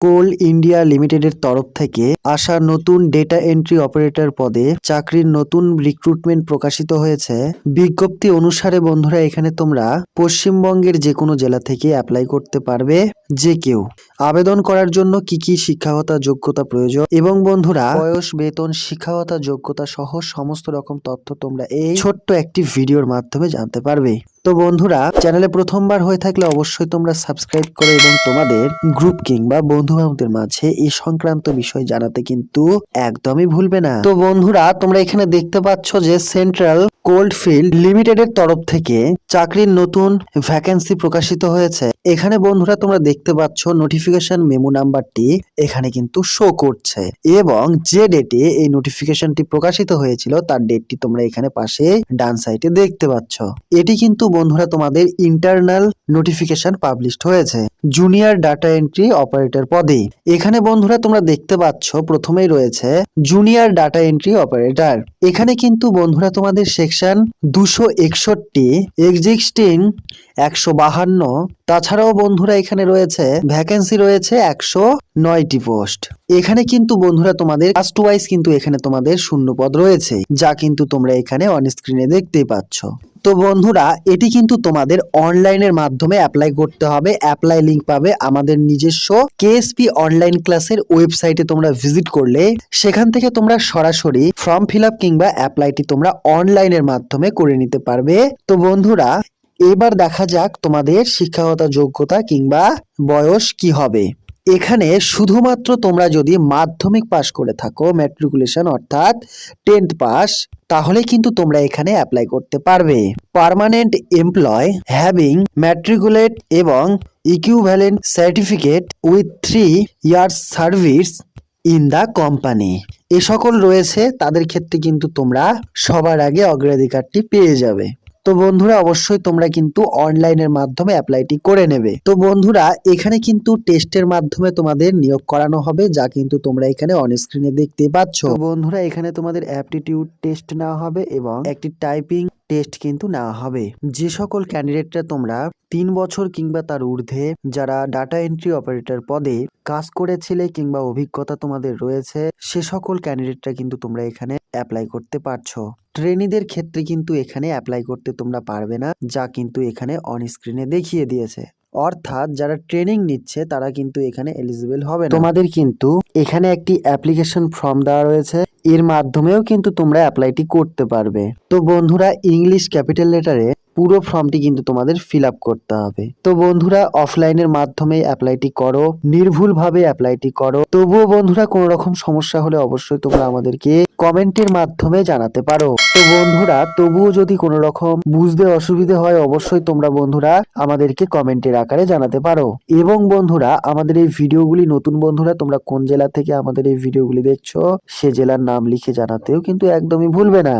কোল India লিমিটেডের তরফ থেকে আসা নতুন ডেটা এন্ট্রি অপারেটর পদে চাকরির নতুন রিক্রুটমেন্ট প্রকাশিত হয়েছে। বিজ্ঞপ্তি অনুসারে বন্ধুরা, এখানে তোমরা পশ্চিমবঙ্গের যে কোনো জেলা থেকে অ্যাপ্লাই করতে পারবে, যে কেউ। আবেদন করার জন্য কি কি শিক্ষাগত যোগ্যতা প্রয়োজন? এবং বন্ধুরা, বয়স, বেতন, শিক্ষাগত যোগ্যতা সহ সমস্ত রকম তথ্য তোমরা এই ছোট্ট একটি ভিডিওর মাধ্যমে জানতে পারবে। তো বন্ধুরা, চ্যানেলে প্রথমবার হয়ে থাকলে অবশ্যই তোমরা সাবস্ক্রাইব করো এবং তোমাদের গ্রুপ কিংবা বন্ধু বান্ধবদের মাঝে এই সংক্রান্ত বিষয় জানাতে কিন্তু একদমই ভুলবে না। তো বন্ধুরা, তোমরা এখানে দেখতে পাচ্ছ যে সেন্ট্রাল কোল্ড ফিল্ড লিমিটেডের তরফ থেকে চাকরির নতুন ভ্যাকেন্সি প্রকাশিত হয়েছে। এখানে বন্ধুরা, তোমরা দেখতে পাচ্ছ নোটিফিকেশন মেমো নাম্বারটি এখানে কিন্তু শো করছে এবং যে ডেটে এই নোটিফিকেশনটি প্রকাশিত হয়েছিল, তার ডেটটি তোমরা এখানে পাশে ডান সাইডে দেখতে পাচ্ছ। এটি কিন্তু বন্ধুরা, তোমাদের ইন্টারনাল নোটিফিকেশন পাবলিশড হয়েছে। জুনিয়র ডাটা এন্ট্রি অপারেটর পদে। এখানে বন্ধুরা, তোমরা দেখতে পাচ্ছ, প্রথমেই রয়েছে জুনিয়র ডাটা এন্ট্রি অপারেটর এখানে কিন্তু বন্ধুরা, তোমাদের সেকশন দুশো একষট্টি এক্সিস্টিং একশো বাহান্ন। তাছাড়াও বন্ধুরা, এখানে রয়েছে ভ্যাকেন্সি রয়েছে একশো নয়টি পোস্ট এখানে কিন্তু বন্ধুরা তোমাদের কাস্ট ওয়াইজ কিন্তু এখানে তোমাদের শূন্য পদ রয়েছে, যা কিন্তু তোমরা এখানে অন স্ক্রিনে দেখতেই পাচ্ছ। তো বন্ধুরা, এটি কিন্তু তোমাদের অনলাইনের মাধ্যমে অ্যাপ্লাই করতে হবে। অ্যাপ্লাই লিংক পাবে আমাদের নিজস্ব কেএসপি অনলাইন ক্লাসের ওয়েবসাইটে তোমরা ভিজিট করলে। সেখান থেকে তোমরা সরাসরি ফর্ম ফিল আপ কিংবা অ্যাপ্লাইটি তোমরা অনলাইনের মাধ্যমে করে নিতে পারবে। তো বন্ধুরা, এবার দেখা যাক তোমাদের শিক্ষাগত যোগ্যতা কিংবা বয়স কি হবে। এখানে শুধুমাত্র তোমরা যদি মাধ্যমিক পাশ করে থাকো ম্যাট্রিকুলেশন অর্থাৎ টেন্থ পাস তাহলে কিন্তু তোমরা এখানে অ্যাপ্লাই করতে পারবে। পার্মানেন্ট এমপ্লয় হ্যাভিং ম্যাট্রিকুলেট এবং equivalent certificate with three years service in the company এ সকল রয়েছে, তাদের ক্ষেত্রে কিন্তু তোমরা সবার আগে অগ্রাধিকারটি পেয়ে যাবে। তো বন্ধুরা, অবশ্যই তোমরা কিন্তু অনলাইনের মাধ্যমে অ্যাপ্লাইটি করে নেবে। তো বন্ধুরা, এখানে কিন্তু টেস্টের মাধ্যমে তোমাদের নিয়োগ করানো হবে, যা কিন্তু তোমরা এখানে অন স্ক্রিনে দেখতে পাচ্ছ। বন্ধুরা, এখানে তোমাদের অ্যাপটিটিউড টেস্ট নেওয়া হবে এবং একটি টাইপিং টেস্ট কিন্তু নেওয়া হবে। যে সকল ক্যান্ডিডেটরা তোমরা তিন বছর কিংবা তার ঊর্ধ্বে যারা ডাটা এন্ট্রি অপারেটর পদে কাজ করেছিলে কিংবা অভিজ্ঞতা তোমাদের রয়েছে, সে সকল ক্যান্ডিডেটরা কিন্তু তোমরা এখানে অ্যাপ্লাই করতে পারছ। ট্রেনিদের ক্ষেত্রে কিন্তু এখানে অ্যাপ্লাই করতে তোমরা পারবে না, যা কিন্তু এখানে অন স্ক্রিনে দেখিয়ে দিয়েছে। অর্থাৎ যারা ট্রেনিং নিচ্ছে, তারা কিন্তু এখানে এলিজিবল হবে তোমাদের কিন্তু এখানে একটি অ্যাপ্লিকেশন ফর্ম দেওয়া রয়েছে। এর মাধ্যমেও কিন্তু তোমরা অ্যাপ্লাইটি করতে পারবে। তো বন্ধুরা ইংলিশ ক্যাপিটাল লেটারে পুরো ফর্মটি কিন্তু তোমাদের ফিল আপ করতে হবে। তো বন্ধুরা অফলাইনের মাধ্যমে অ্যাপ্লাইটি করো, নির্ভুলভাবে অ্যাপ্লাইটি করো। তবুও বন্ধুরা কোনো রকম সমস্যা হলে অবশ্যই তোমরা আমাদেরকে কমেন্টের মাধ্যমে জানাতে পারো। তো বন্ধুরা, তবুও যদি কোনো রকম বুঝতে অসুবিধে হয়, অবশ্যই তোমরা বন্ধুরা আমাদেরকে কমেন্টের আকারে জানাতে পারো। এবং বন্ধুরা, আমাদের এই ভিডিওগুলি নতুন বন্ধুরা, তোমরা কোন জেলা থেকে আমাদের এই ভিডিওগুলি দেখছ, সে জেলার নাম লিখে জানাতেও কিন্তু একদমই ভুলবে না।